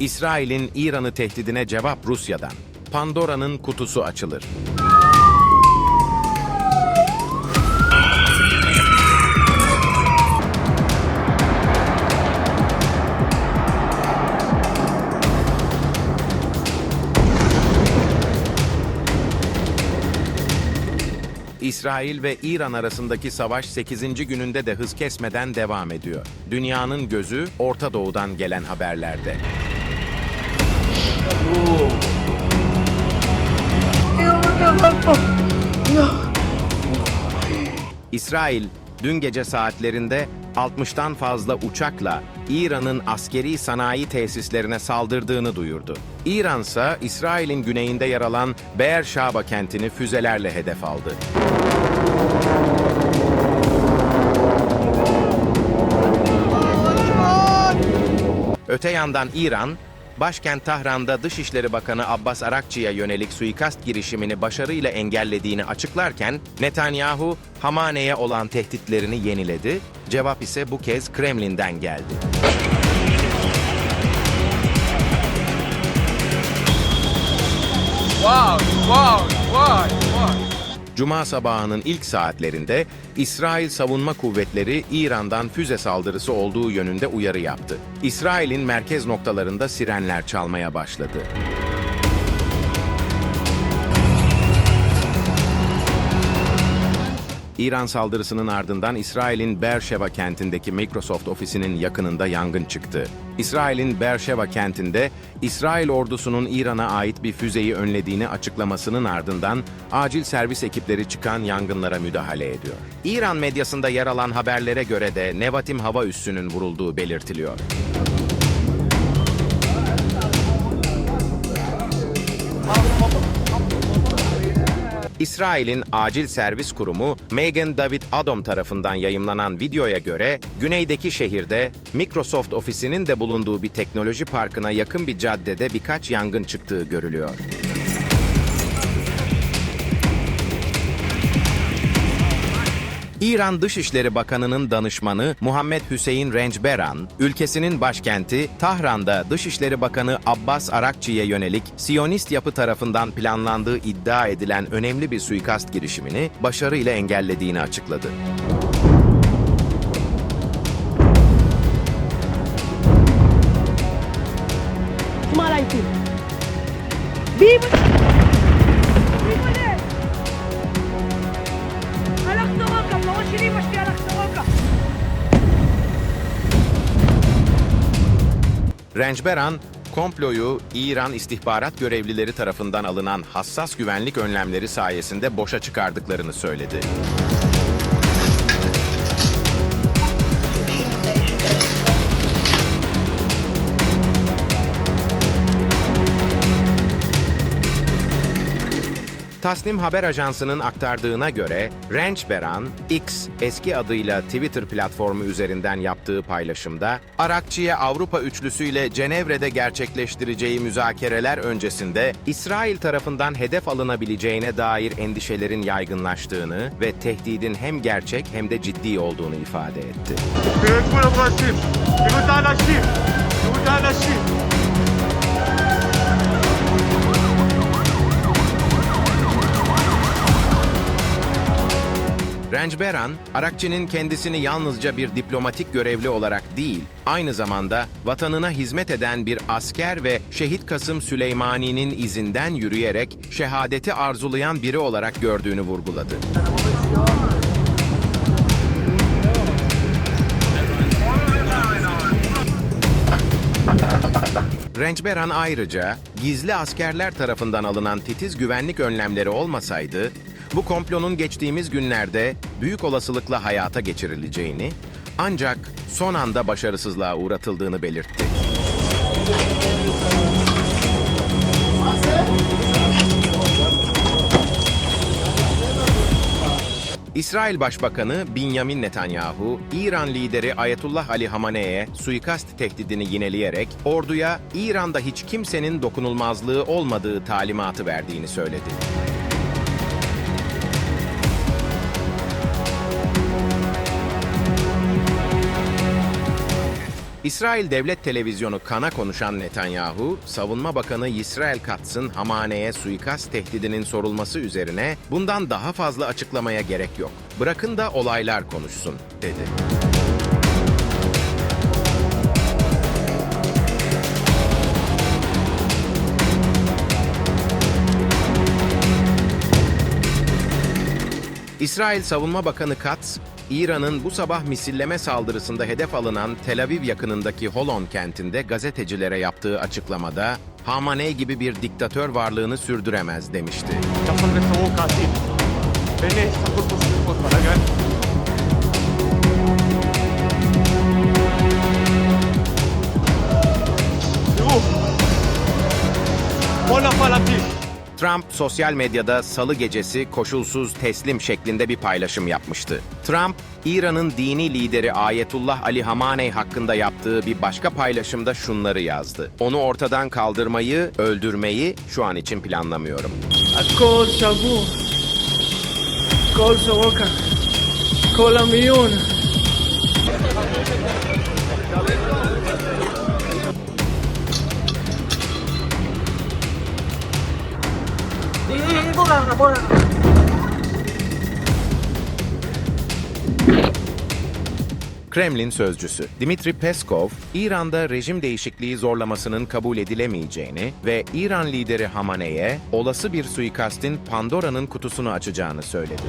İsrail'in İran'ı tehdidine cevap Rusya'dan. Pandora'nın kutusu açılır. İsrail ve İran arasındaki savaş 8. gününde de hız kesmeden devam ediyor. Dünyanın gözü Orta Doğu'dan gelen haberlerde. İsrail dün gece saatlerinde 60'tan fazla uçakla İran'ın askeri sanayi tesislerine saldırdığını duyurdu. İran ise İsrail'in güneyinde yer alan Beer Shaba kentini füzelerle hedef aldı. Öte yandan İran, başkent Tahran'da Dışişleri Bakanı Abbas Arakçı'ya yönelik suikast girişimini başarıyla engellediğini açıklarken, Netanyahu, Hamane'ye olan tehditlerini yeniledi, cevap ise bu kez Kremlin'den geldi. Wow, wow, wow. Cuma sabahının ilk saatlerinde İsrail Savunma Kuvvetleri İran'dan füze saldırısı olduğu yönünde uyarı yaptı. İsrail'in merkez noktalarında sirenler çalmaya başladı. İran saldırısının ardından İsrail'in Beersheva kentindeki Microsoft ofisinin yakınında yangın çıktı. İsrail'in Beersheva kentinde İsrail ordusunun İran'a ait bir füzeyi önlediğini açıklamasının ardından acil servis ekipleri çıkan yangınlara müdahale ediyor. İran medyasında yer alan haberlere göre de Nevatim hava üssünün vurulduğu belirtiliyor. İsrail'in acil servis kurumu Megan David Adom tarafından yayımlanan videoya göre güneydeki şehirde Microsoft ofisinin de bulunduğu bir teknoloji parkına yakın bir caddede birkaç yangın çıktığı görülüyor. İran Dışişleri Bakanı'nın danışmanı Muhammed Hüseyin Rençberan, ülkesinin başkenti Tahran'da Dışişleri Bakanı Abbas Arakçı'ya yönelik Siyonist yapı tarafından planlandığı iddia edilen önemli bir suikast girişimini başarıyla engellediğini açıkladı. Rençberan, komployu İran istihbarat görevlileri tarafından alınan hassas güvenlik önlemleri sayesinde boşa çıkardıklarını söyledi. Tasnim Haber Ajansı'nın aktardığına göre Rençberan, X eski adıyla Twitter platformu üzerinden yaptığı paylaşımda, Arakçı'ya Avrupa üçlüsüyle Cenevre'de gerçekleştireceği müzakereler öncesinde İsrail tarafından hedef alınabileceğine dair endişelerin yaygınlaştığını ve tehdidin hem gerçek hem de ciddi olduğunu ifade etti. Kıvanç Beran, Arakçı'nın kendisini yalnızca bir diplomatik görevli olarak değil, aynı zamanda vatanına hizmet eden bir asker ve Şehit Kasım Süleymani'nin izinden yürüyerek şehadeti arzulayan biri olarak gördüğünü vurguladı. Rençberan ayrıca, gizli askerler tarafından alınan titiz güvenlik önlemleri olmasaydı, bu komplonun geçtiğimiz günlerde büyük olasılıkla hayata geçirileceğini, ancak son anda başarısızlığa uğratıldığını belirtti. İsrail Başbakanı Binyamin Netanyahu, İran lideri Ayetullah Ali Hamane'ye suikast tehdidini yineleyerek orduya İran'da hiç kimsenin dokunulmazlığı olmadığı talimatı verdiğini söyledi. İsrail Devlet Televizyonu kana konuşan Netanyahu, Savunma Bakanı Yisrael Katz'ın Hamane'ye suikast tehdidinin sorulması üzerine bundan daha fazla açıklamaya gerek yok. Bırakın da olaylar konuşsun, dedi. İsrail Savunma Bakanı Katz, İran'ın bu sabah misilleme saldırısında hedef alınan Tel Aviv yakınındaki Holon kentinde gazetecilere yaptığı açıklamada Hamaney gibi bir diktatör varlığını sürdüremez demişti. Hola, Falatik! Trump sosyal medyada salı gecesi koşulsuz teslim şeklinde bir paylaşım yapmıştı. Trump, İran'ın dini lideri Ayetullah Ali Hamaney hakkında yaptığı bir başka paylaşımda şunları yazdı. Onu ortadan kaldırmayı, öldürmeyi şu an için planlamıyorum. Kol şabu, kol soğuk, kol amiyun. Boran'a, Boran'a. Kremlin sözcüsü Dimitri Peskov, İran'da rejim değişikliği zorlamasının kabul edilemeyeceğini ve İran lideri Hamaney'e olası bir suikastin Pandora'nın kutusunu açacağını söyledi.